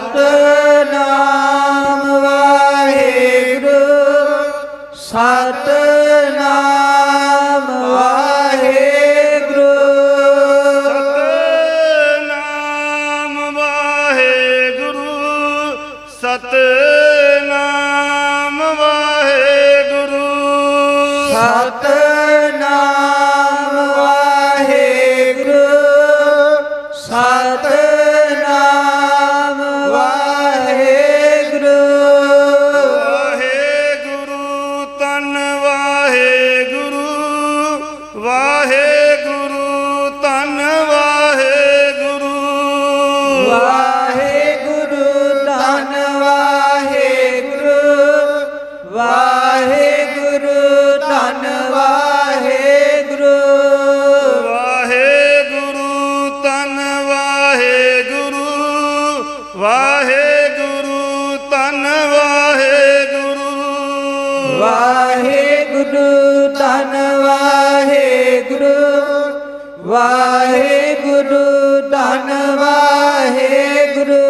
রাত ਗੁਰੂ ਧੰਨ ਵਾਹਿਗੁਰੂ ਵਾਹਿਗੁਰੂ ਧੰਨ ਵਾਹਿਗੁਰੂ।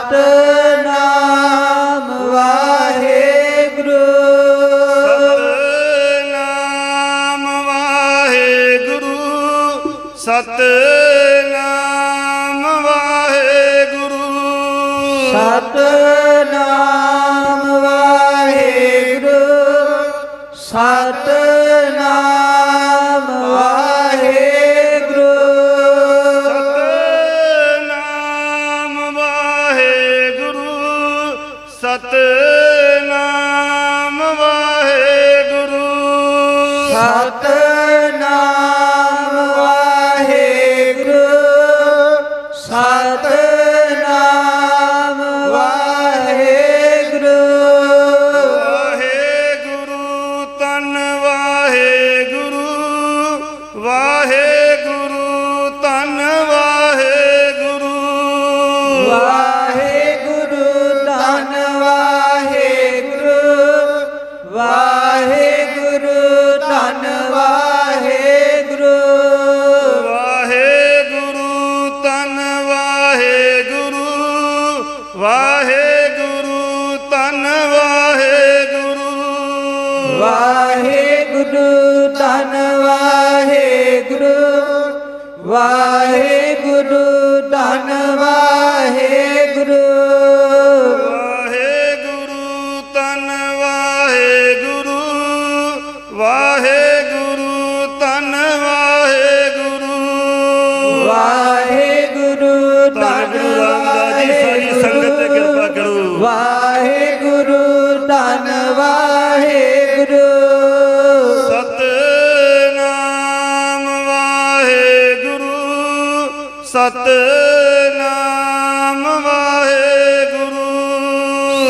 হাটে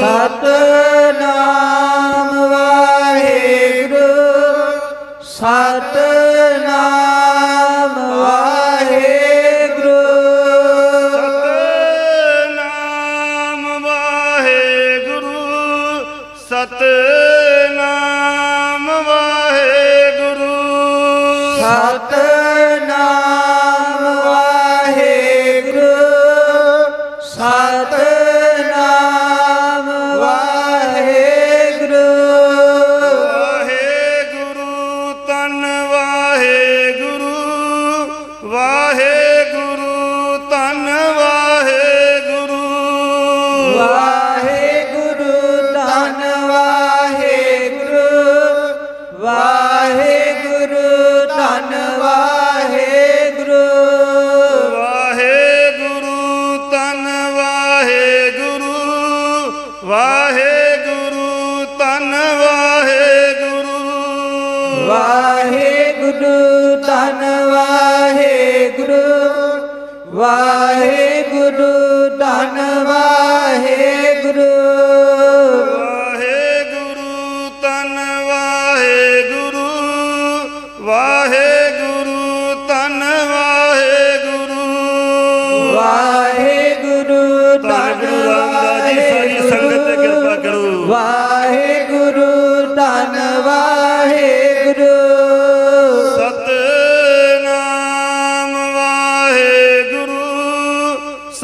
ਸਤਨਾਮ ਵਾਹਿਗੁਰੂ ਸਤ ਵਾਹਿਗੁਰੂ ਧੰਨ ਵਾਹਿ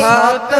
ਸਤ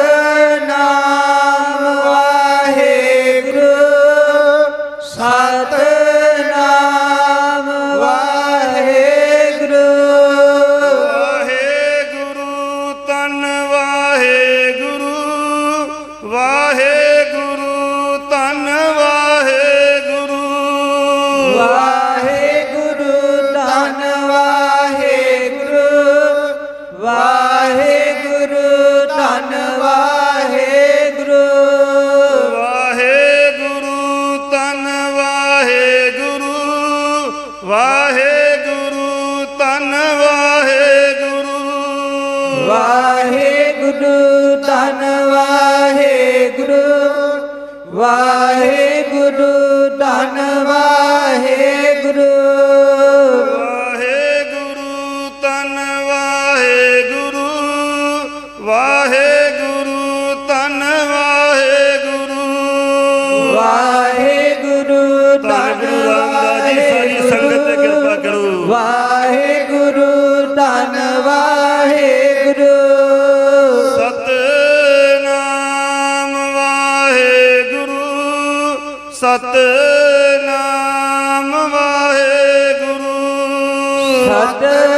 ਕਰੋ। ਵਾਹਿਗੁਰੂ ਧੰਨ ਵਾਹਿਗੁਰੂ। ਸਤਨਾਮ ਵਾਹਿਗੁਰੂ ਸਤਨਾਮ ਵਾਹਿਗੁਰੂ। ਸਤਨਾਮ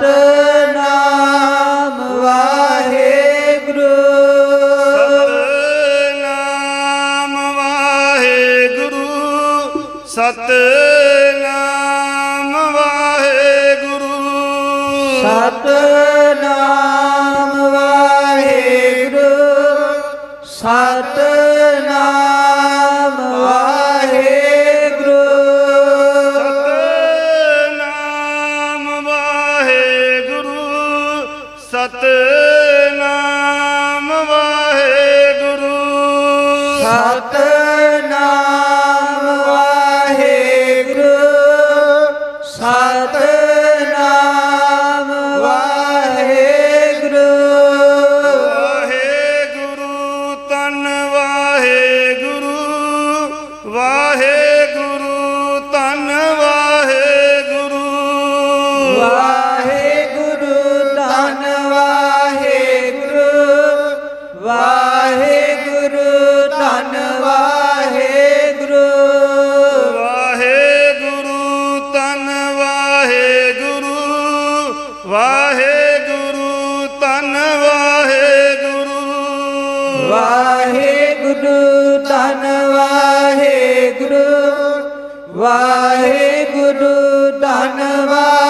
master. ਵਾਹਿਗੁਰੂ ਧੰਨਵਾਦ।